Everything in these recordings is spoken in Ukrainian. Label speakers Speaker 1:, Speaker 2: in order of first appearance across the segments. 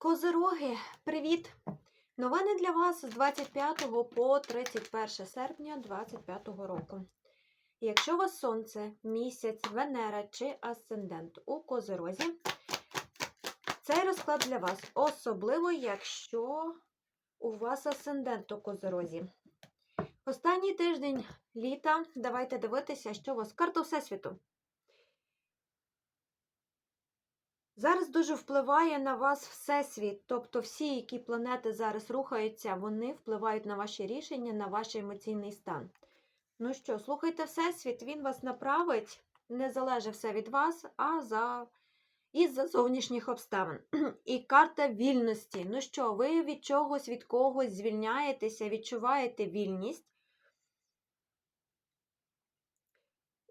Speaker 1: Козироги, привіт! Новини для вас з 25 по 31 серпня 2025 року. Якщо у вас сонце, місяць, Венера чи асцендент у Козирозі, цей розклад для вас, особливо, якщо у вас асцендент у Козирозі. Останній тиждень літа давайте дивитися, що у вас карта Всесвіту. Зараз дуже впливає на вас Всесвіт, тобто всі, які планети зараз рухаються, вони впливають на ваші рішення, на ваш емоційний стан. Ну що, слухайте Всесвіт, він вас направить, не залежить все від вас, а за із-за зовнішніх обставин. І карта вільності. Ну що, ви від чогось, від когось звільняєтеся, відчуваєте вільність.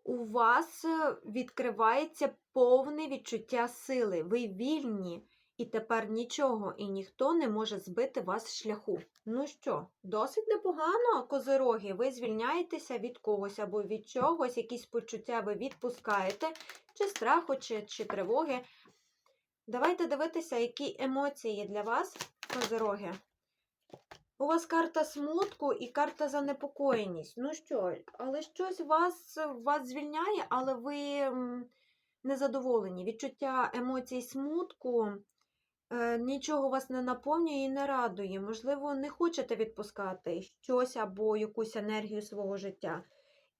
Speaker 1: У вас е, відкривається повне відчуття сили. Ви вільні, і тепер нічого і ніхто не може збити вас з шляху. Ну що, досить непогано, козироги, ви звільняєтеся від когось або від чогось, якісь почуття ви відпускаєте, чи страху, чи, чи тривоги. Давайте дивитися, які емоції для вас, козироги. У вас карта смутку і карта занепокоєність. Ну що, але щось вас вас звільняє, але ви незадоволені. Відчуття емоцій смутку е, нічого вас не наповнює і не радує. Можливо, не хочете відпускати щось або якусь енергію свого життя.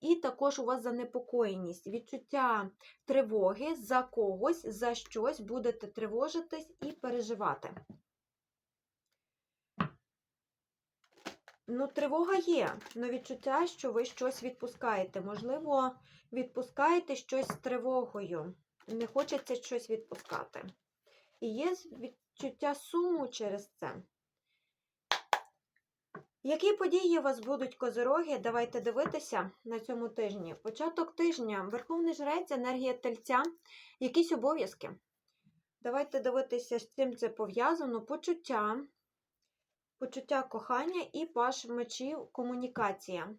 Speaker 1: І також у вас занепокоєність, відчуття тривоги за когось, за щось будете тривожитись і переживати. Ну, тривога є, але відчуття, що ви щось відпускаєте. Можливо, відпускаєте щось з тривогою. Не хочеться щось відпускати. І є відчуття суму через це. Які події у вас будуть козироги? Давайте дивитися на цьому тижні. Початок тижня, Верховний Жрець, енергія тельця, якісь обов'язки. Давайте дивитися, з чим це пов'язано. Почуття, почуття кохання і паш мечів комунікація.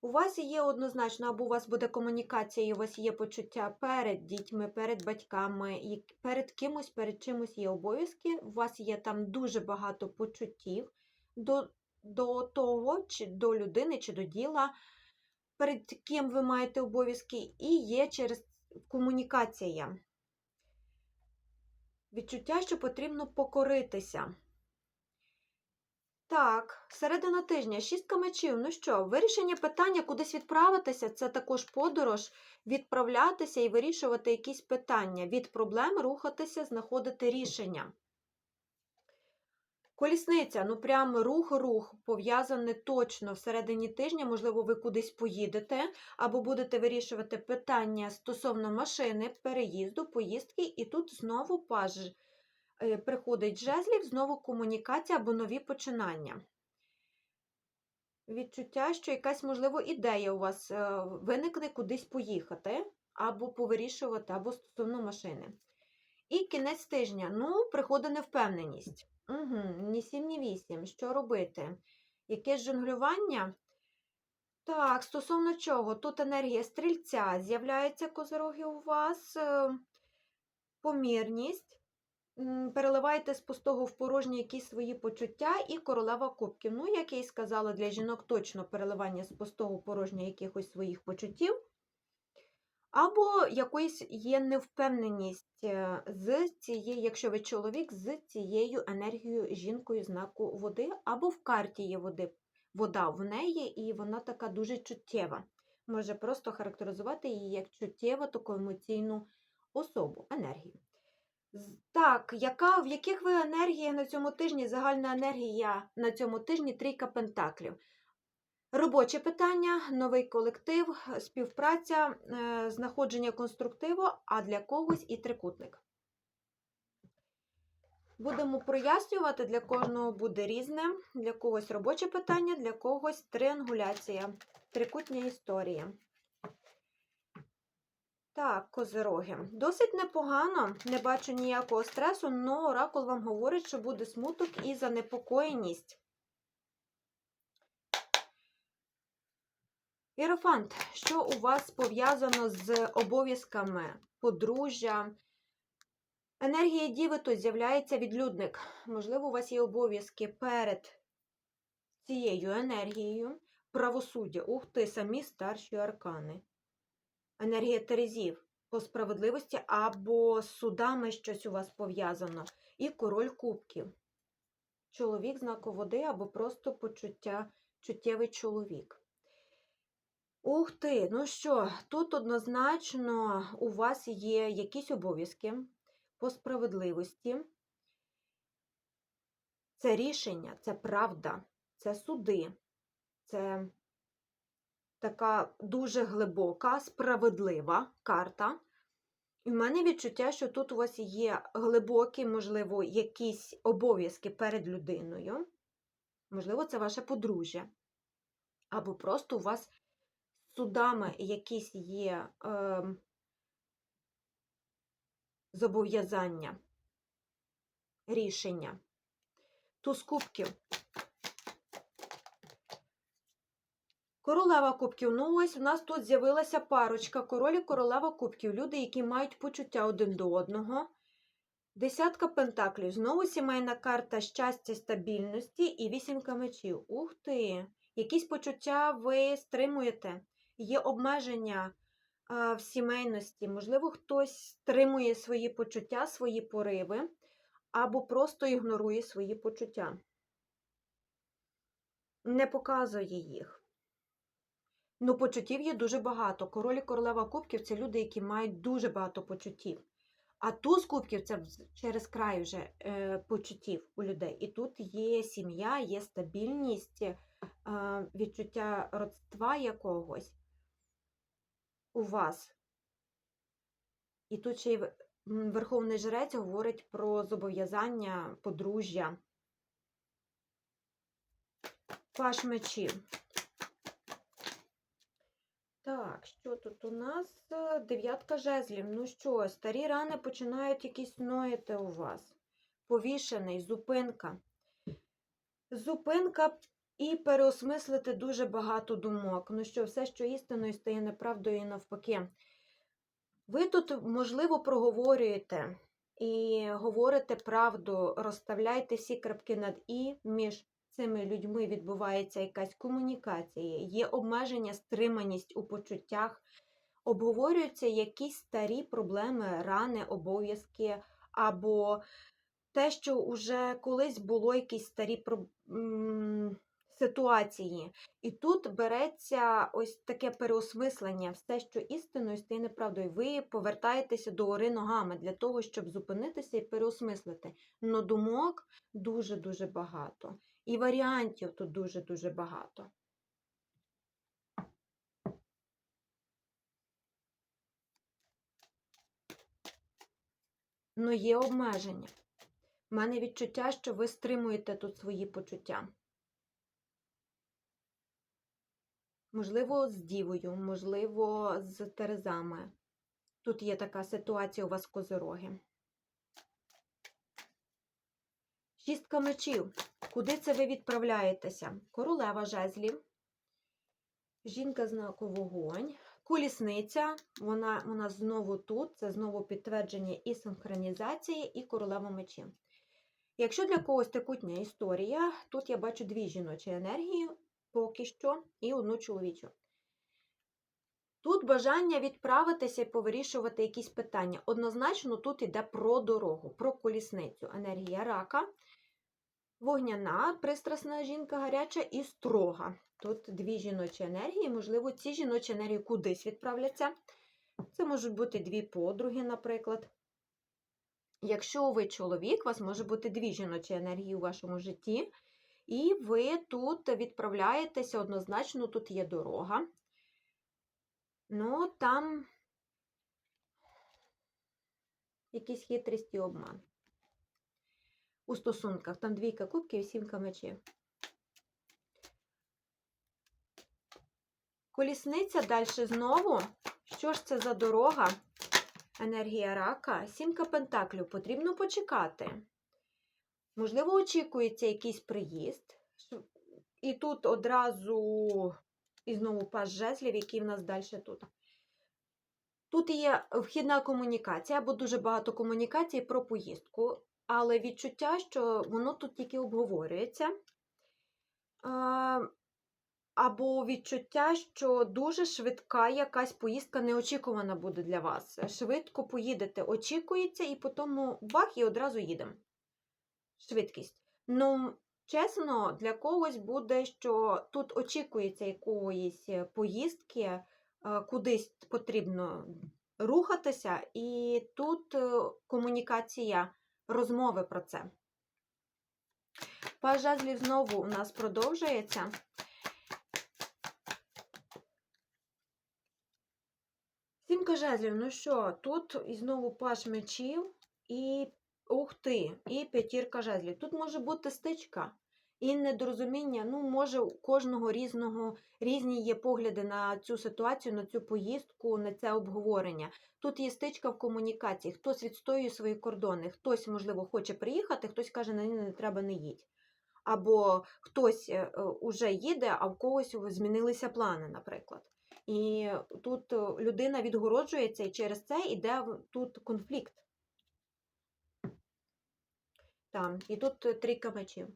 Speaker 1: У вас є однозначно, або у вас буде комунікація, і у вас є почуття перед дітьми, перед батьками, перед кимось, перед чимось є обов'язки. У вас є там дуже багато почуттів до, до того, чи до людини, чи до діла, перед ким ви маєте обов'язки, і є через комунікація. Відчуття, що потрібно покоритися. Так, середина тижня, шістка мечів. Ну що, вирішення питання кудись відправитися це також подорож, відправлятися і вирішувати якісь питання. Від проблем рухатися, знаходити рішення. Колісниця, ну прям рух-рух, пов'язане точно всередині тижня, можливо, ви кудись поїдете, або будете вирішувати питання стосовно машини, переїзду, поїздки, і тут знову паж. Е, приходить жезлів, знову комунікація або нові починання. Відчуття, що якась, можливо, ідея у вас е, виникне кудись поїхати, або повирішувати, або стосовно машини. І кінець тижня. Ну, приходить невпевненість. Угу, Ні 7, ні 8. Що робити? Якесь жонглювання? Так, стосовно чого? Тут енергія стрільця з'являється козороги у вас, е, помірність переливайте з пустого в порожнє якісь свої почуття і королева кубків. Ну, як я й сказала, для жінок точно переливання з пустого в порожнє якихось своїх почуттів. Або якоїсь є невпевненість е, з цією, якщо ви чоловік, з цією енергією жінкою знаку води, або в карті є води. вода в неї, і вона така дуже чуттєва. Може просто характеризувати її як чуттєву таку емоційну особу, енергію. Так, яка, в яких ви енергіях на цьому тижні? Загальна енергія на цьому тижні трійка пентаклів. Робоче питання, новий колектив, співпраця, е, знаходження конструктиву, а для когось і трикутник. Будемо прояснювати, для кожного буде різне, для когось робоче питання, для когось триангуляція, трикутня історія. Так, козироги. Досить непогано, не бачу ніякого стресу, але оракул вам говорить, що буде смуток і занепокоєність. Іерофант, що у вас пов'язано з обов'язками подружжя, Енергія Діви тут з'являється відлюдник. Можливо, у вас є обов'язки перед цією енергією. Правосуддя. Ух ти, самі старші аркани. Енергія Терезів по справедливості або з судами щось у вас пов'язано. І король кубків. Чоловік знаку води або просто почуття, чуттєвий чоловік. Ух ти, ну що, тут однозначно у вас є якісь обов'язки по справедливості. Це рішення, це правда, це суди, це така дуже глибока, справедлива карта. І в мене відчуття, що тут у вас є глибокі, можливо, якісь обов'язки перед людиною. Можливо, це ваше подружжя. Або просто у вас з судами якісь є е, зобов'язання, рішення. Туз кубків. Королева кубків. Ну, ось у нас тут з'явилася парочка. Король королева кубків. Люди, які мають почуття один до одного. Десятка пентаклів. Знову сімейна карта щастя, стабільності і вісімка мечів. Ух ти! Якісь почуття ви стримуєте. Є обмеження а, в сімейності. Можливо, хтось стримує свої почуття, свої пориви, або просто ігнорує свої почуття. Не показує їх. Ну, почуттів є дуже багато. Король і королева кубків це люди, які мають дуже багато почуттів. А туз кубків це через край вже е, почуттів у людей. І тут є сім'я, є стабільність, е, відчуття родства якогось у вас. І тут ще й Верховний Жрець говорить про зобов'язання подружжя. Паш мечів. Так, що тут у нас? Е, Дев'ятка жезлів. Ну що, старі рани починають якісь ноїти у вас. Повішений, зупинка. Зупинка і переосмислити дуже багато думок. Ну що, все, що істиною стає неправдою і навпаки. Ви тут, можливо, проговорюєте і говорите правду, розставляйте всі крапки над і між цими людьми відбувається якась комунікація, є обмеження, стриманість у почуттях, обговорюються якісь старі проблеми, рани, обов'язки, або те, що вже колись було якісь старі ситуації. І тут береться ось таке переосмислення, все, що істиною стає неправдою. Ви повертаєтеся до гори ногами для того, щоб зупинитися і переосмислити. Но думок дуже-дуже багато. І варіантів тут дуже-дуже багато. Ну, є обмеження. У мене відчуття, що ви стримуєте тут свої почуття. Можливо, з дівою, можливо, з терезами. Тут є така ситуація у вас козироги. Шістка мечів. Куди це ви відправляєтеся? Королева жезлів. Жінка знаку вогонь. Колісниця, вона, вона знову тут, це знову підтвердження і синхронізації, і королева мечів. Якщо для когось текутня історія, тут я бачу дві жіночі енергії поки що і одну чоловічу. Тут бажання відправитися і повирішувати якісь питання. Однозначно, тут йде про дорогу, про колісницю. Енергія рака, вогняна, пристрасна жінка гаряча і строга. Тут дві жіночі енергії, можливо, ці жіночі енергії кудись відправляться. Це можуть бути дві подруги, наприклад. Якщо ви чоловік, у вас може бути дві жіночі енергії у вашому житті, і ви тут відправляєтеся однозначно, тут є дорога. Ну, там якісь хитрість і обман. У стосунках там двійка кубків і сімка мечів. Колісниця далі знову. Що ж це за дорога? Енергія рака, сімка пентаклів. Потрібно почекати. Можливо, очікується якийсь приїзд. І тут одразу і знову пас жезлів, який в нас далі тут. Тут є вхідна комунікація або дуже багато комунікацій про поїздку, але відчуття, що воно тут тільки обговорюється. Або відчуття, що дуже швидка якась поїздка неочікувана буде для вас. Швидко поїдете, очікується, і потім бах, і одразу їдемо. Швидкість. Ну, чесно, для когось буде, що тут очікується якоїсь поїздки, е, кудись потрібно рухатися, і тут е, комунікація розмови про це. Паж жезлів знову у нас продовжується. Сімка жезлів, ну що, тут і знову паш мечів, і ух ти, і п'ятірка жезлів. Тут може бути стичка і недорозуміння. Ну, може, у кожного різного, різні є погляди на цю ситуацію, на цю поїздку, на це обговорення. Тут є стичка в комунікації, хтось відстоює свої кордони, хтось, можливо, хоче приїхати, хтось каже, на не треба не їдь. Або хтось е, е, уже їде, а в когось змінилися плани, наприклад. І тут е, людина відгороджується, і через це йде тут конфлікт. Там, і тут трійка мечів.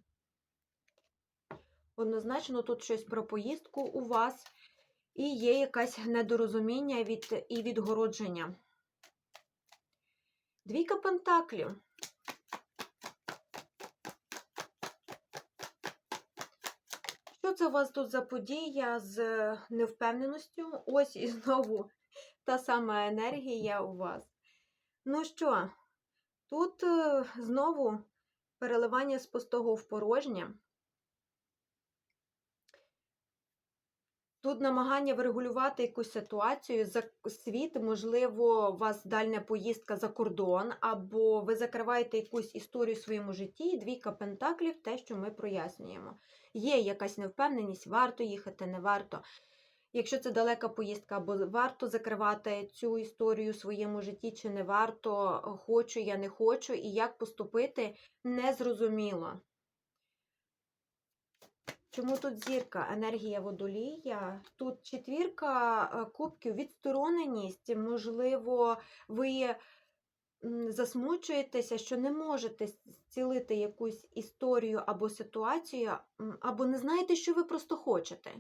Speaker 1: Однозначно, тут щось про поїздку у вас, і є якесь недорозуміння від, і відгородження. Двійка пентаклів. Що це у вас тут за подія з невпевненістю? Ось і знову та сама енергія у вас. Ну що, тут е, знову переливання з пустого в порожнє. Тут намагання врегулювати якусь ситуацію за світ, можливо, у вас дальня поїздка за кордон, або ви закриваєте якусь історію в своєму житті, двійка пентаклів, те, що ми прояснюємо. Є якась невпевненість, варто їхати, не варто. Якщо це далека поїздка, або варто закривати цю історію в своєму житті, чи не варто, хочу я, не хочу, і як поступити, незрозуміло. Чому тут зірка, енергія водолія? Тут четвірка е, кубків, відстороненість. Можливо, ви засмучуєтеся, що не можете зцілити якусь історію або ситуацію, або не знаєте, що ви просто хочете.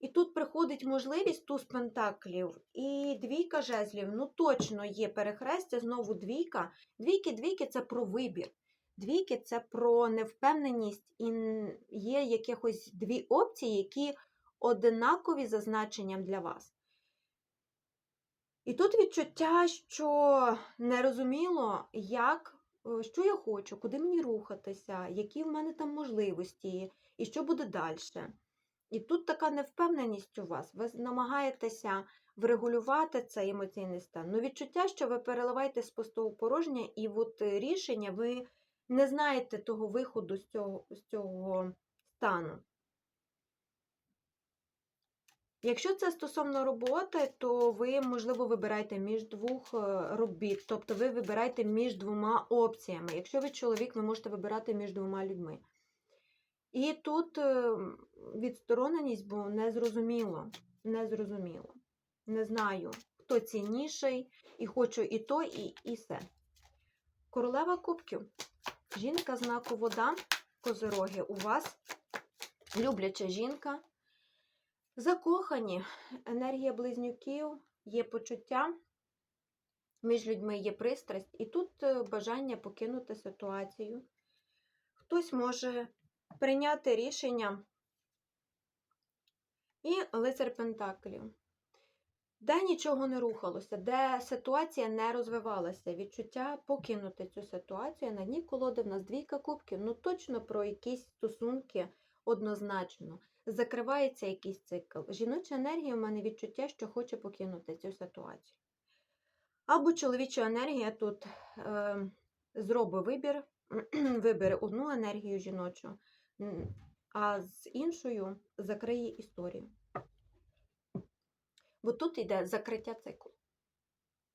Speaker 1: І тут приходить можливість туз пентаклів і двійка жезлів. Ну, точно є перехрестя, знову двійка. Двійки, двійки це про вибір. Двійки це про невпевненість, і є якихось дві опції, які одинакові за значенням для вас. І тут відчуття, що нерозуміло, як, е, що я хочу, куди мені рухатися, які в мене там можливості, і що буде далі. І тут така невпевненість у вас. Ви намагаєтеся врегулювати цей емоційний стан. Ну, відчуття, що ви переливаєте з пустого порожнє, і от е, рішення ви не знаєте того виходу з цього, з цього стану. Якщо це стосовно роботи, то ви, можливо, вибираєте між двох е, робіт, тобто ви вибираєте між двома опціями. Якщо ви чоловік, ви можете вибирати між двома людьми. І тут е, відстороненість, бо незрозуміло, незрозуміло. Не знаю, хто цінніший, і хочу і то, і, і все. Королева кубків. Жінка знаку вода, козороги у вас, любляча жінка. Закохані, енергія близнюків, є почуття, між людьми є пристрасть, і тут е, бажання покинути ситуацію. Хтось може прийняти рішення. І лицар Пентаклів. Де нічого не рухалося, де ситуація не розвивалася, відчуття покинути цю ситуацію. На дні колоди в нас двійка кубків, ну точно про якісь стосунки однозначно. Закривається якийсь цикл. Жіноча енергія в мене відчуття, що хоче покинути цю ситуацію. Або чоловіча енергія тут е, зробить вибір, вибере одну енергію жіночу, а з іншою закриє історію. Бо тут йде закриття циклу.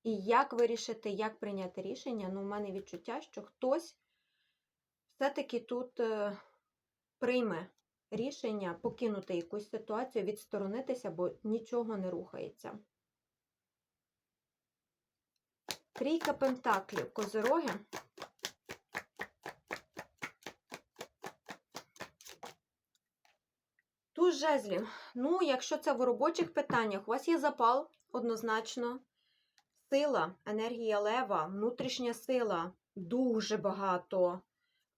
Speaker 1: І як вирішити, як прийняти рішення, ну, в мене відчуття, що хтось все-таки тут е, прийме рішення покинути якусь ситуацію, відсторонитися, бо нічого не рухається. Трійка пентаклів, козороги. Туз жезлів. Ну, якщо це в робочих питаннях, у вас є запал однозначно. Сила, енергія лева, внутрішня сила, дуже багато.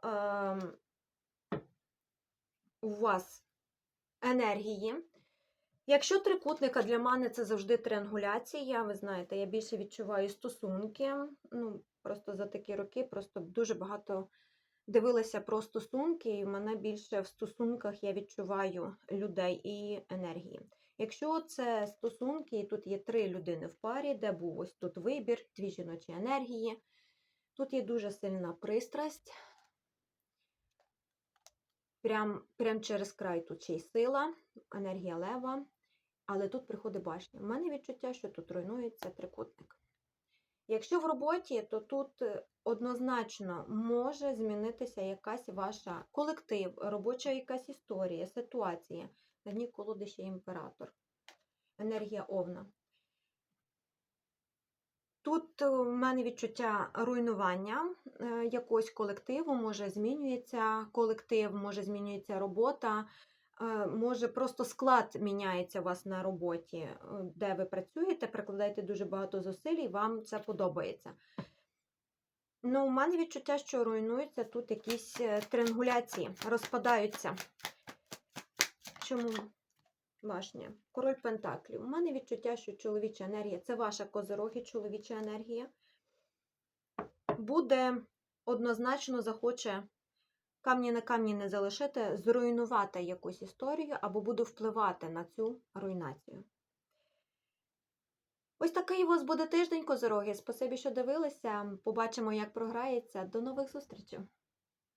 Speaker 1: Ем, у вас енергії. Якщо трикутника для мене це завжди триангуляція, ви знаєте, я більше відчуваю стосунки. Ну, просто за такі роки просто дуже багато дивилася про стосунки, і в мене більше в стосунках я відчуваю людей і енергії. Якщо це стосунки, і тут є три людини в парі, де був ось тут вибір, дві жіночі енергії, тут є дуже сильна пристрасть. Прям, прям через край тут ще й сила, енергія лева, але тут приходить башня. У мене відчуття, що тут руйнується трикутник. Якщо в роботі, то тут е, однозначно може змінитися якась ваша колектив, робоча якась історія, ситуація. На дні колоди імператор. Енергія овна. Тут е, в мене відчуття руйнування е, якогось колективу, може змінюється колектив, може змінюється робота, може просто склад міняється у вас на роботі, е, де ви працюєте, прикладаєте дуже багато зусиль, і вам це подобається. Ну, у мене відчуття, що руйнуються тут якісь е, триангуляції, розпадаються. Чому? Башня. Король Пентаклів. У мене відчуття, що чоловіча енергія це ваша козороги, чоловіча енергія. Буде однозначно захоче камні на камні не залишити, зруйнувати якусь історію або буду впливати на цю руйнацію. Ось такий у вас буде тиждень, козороги. Спасибі, що дивилися. Побачимо, як програється. До нових зустрічей!